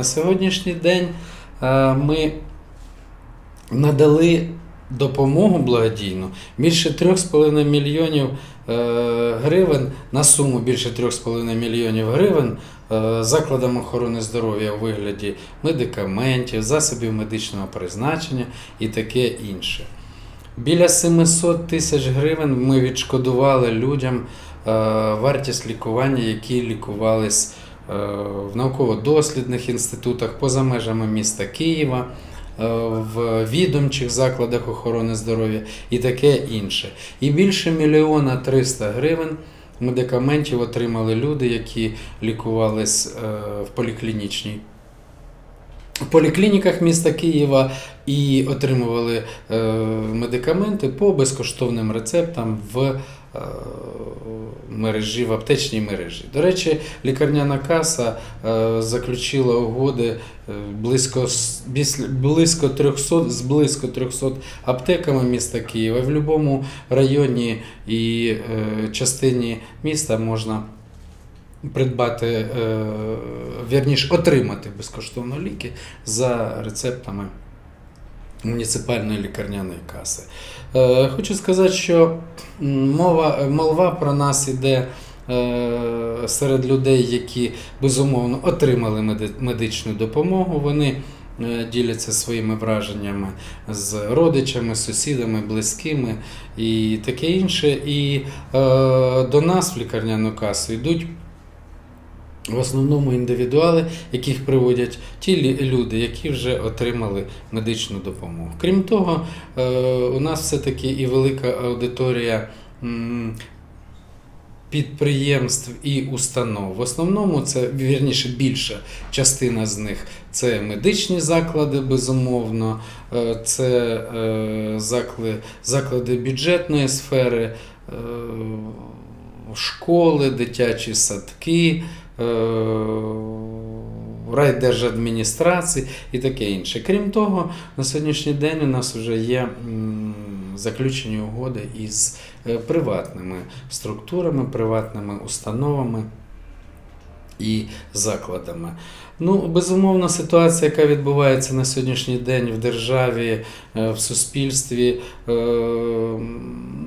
На сьогоднішній день е, ми надали допомогу благодійну більше 3,5 мільйонів е, гривень на суму більше 3,5 мільйонів гривень е, закладам охорони здоров'я у вигляді медикаментів, засобів медичного призначення і таке інше. Біля 700 тисяч гривень ми відшкодували людям вартість лікування, які лікувались в науково-дослідних інститутах поза межами міста Києва, е, в відомчих закладах охорони здоров'я і таке інше. І більше мільйона 300 гривень медикаментів отримали люди, які лікувались е, в поліклінічній в поліклініках міста Києва і отримували е, медикаменти по безкоштовним рецептам в е, мережі, в аптечній мережі. До речі, лікарняна каса е, заключила угоди е, близько, близько 300, з близько 300 аптеками міста Києва. В будь-якому районі і е, частині міста можна придбати, вірніше, отримати безкоштовно ліки за рецептами муніципальної лікарняної каси. Е, Хочу сказати, що мова, молва про нас іде е, серед людей, які безумовно отримали медичну допомогу. Вони е, діляться своїми враженнями з родичами, сусідами, близькими і таке інше. І е, до нас в лікарняну касу йдуть в основному індивідуали, яких приводять ті люди, які вже отримали медичну допомогу. Крім того, е, у нас все-таки і велика аудиторія підприємств і установ. В основному це вірніше більша частина з них це медичні заклади, безумовно, е, це е, заклади, бюджетної сфери, школи, дитячі садки. Е, райдержадміністрації і таке інше. Крім того, на сьогоднішній день у нас вже є заключені угоди із е, приватними структурами, приватними установами і закладами. Ну, безумовно, ситуація, яка відбувається на сьогоднішній день в державі, е, в суспільстві, е,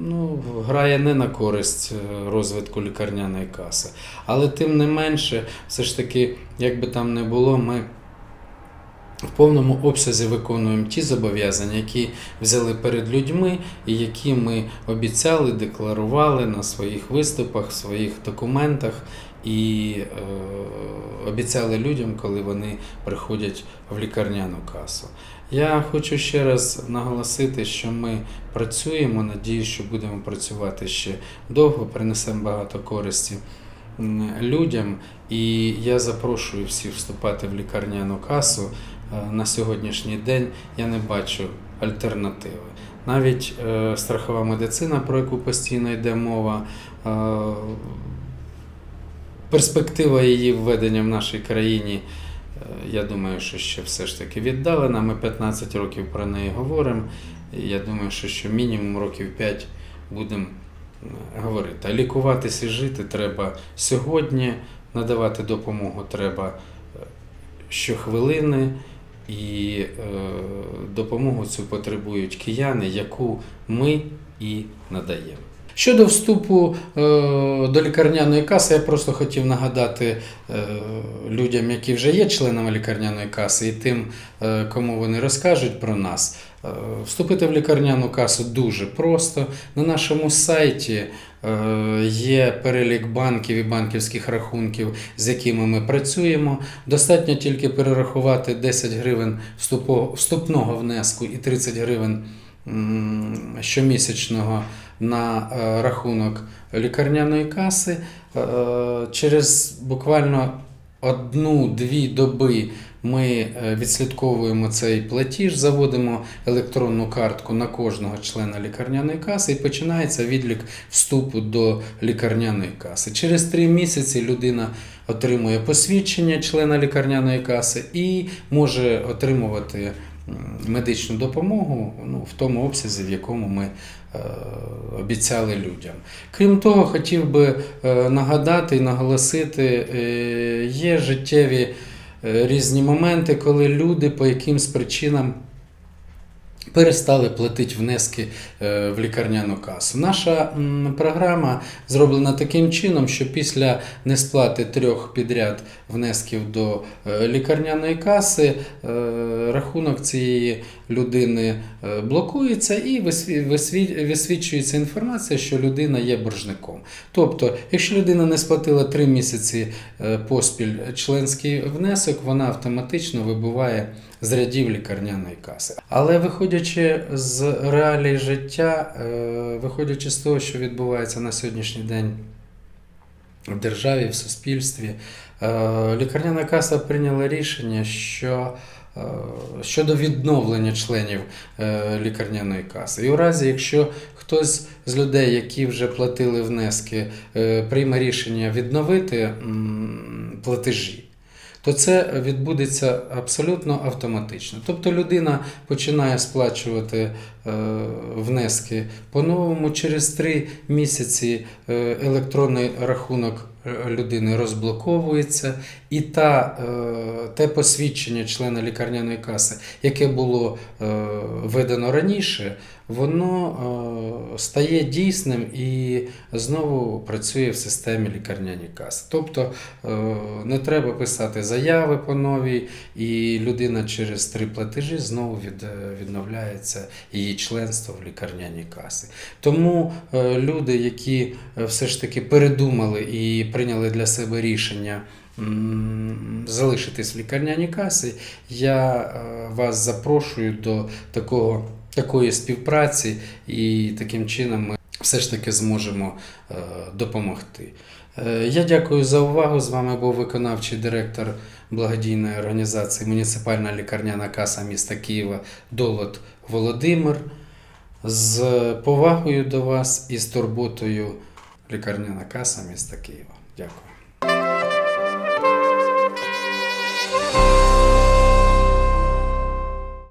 ну, грає не на користь е, розвитку лікарняної каси. Але тим не менше, все ж таки, як би там не було, ми в повному обсязі виконуємо ті зобов'язання, які взяли перед людьми, і які ми обіцяли, декларували на своїх виступах, своїх документах, і е, обіцяли людям, коли вони приходять в лікарняну касу. Я хочу ще раз наголосити, що ми працюємо. Надію, що будемо працювати ще довго, принесемо багато користі людям. І я запрошую всіх вступати в лікарняну касу. Е, На сьогоднішній день я не бачу альтернативи. Навіть е, страхова медицина, про яку постійно йде мова, е, перспектива її введення в нашій країні, я думаю, що ще все ж таки віддалена. Ми 15 років про неї говоримо. І Я думаю, що ще мінімум років 5 будемо говорити. А лікуватися і жити треба сьогодні, надавати допомогу треба щохвилини. І е, допомогу цю потребують кияни, яку ми і надаємо. Щодо вступу е, до лікарняної каси, я просто хотів нагадати е, людям, які вже є членами лікарняної каси, і тим, е, кому вони розкажуть про нас. Вступити в лікарняну касу дуже просто. На нашому сайті є перелік банків і банківських рахунків, з якими ми працюємо. Достатньо тільки перерахувати 10 гривень вступного внеску і 30 гривень щомісячного на е, рахунок лікарняної каси. Е, Через буквально одну-дві доби ми е, відслідковуємо цей платіж, заводимо електронну картку на кожного члена лікарняної каси і починається відлік вступу до лікарняної каси. Через три місяці людина отримує посвідчення члена лікарняної каси і може отримувати медичну допомогу ну, в тому обсязі, в якому ми е, обіцяли людям. Крім того, хотів би е, нагадати і наголосити, е, є життєві різні моменти, коли люди по якимсь причинам перестали платити внески е, в лікарняну касу. Наша програма зроблена таким чином, що після несплати трьох підряд внесків до е, лікарняної каси е, рахунок цієї людини блокується і висві- висві- висвічується інформація, що людина є боржником. Тобто, якщо людина не сплатила три місяці поспіль членський внесок, вона автоматично вибуває з рядів лікарняної каси. Але виходячи з реалій життя, е, виходячи з того, що відбувається на сьогоднішній день в державі, в суспільстві, е, лікарняна каса прийняла рішення, що е, щодо відновлення членів лікарняної каси. І у разі, якщо хтось з людей, які вже платили внески, прийме рішення відновити платежі, то це відбудеться абсолютно автоматично. Тобто людина починає сплачувати е, внески по-новому. Через три місяці е, електронний рахунок е, людини розблоковується, і та, те посвідчення члена лікарняної каси, яке було видано раніше, воно стає дійсним і знову працює в системі лікарняні каси. Тобто е, не треба писати заяви по новій, і людина через три платежі знову е, відновляється її членство в лікарняній касі. Тому е, люди, які все ж таки передумали і прийняли для себе рішення. Залишитись в лікарняній касі, я вас запрошую до такого, такої співпраці, і таким чином ми все ж таки зможемо е, допомогти. Е, Я дякую за увагу. З вами був виконавчий директор благодійної організації Муніципальна лікарняна каса міста Києва Долот Володимир. З повагою до вас і з турботою лікарняна каса міста Києва. Дякую.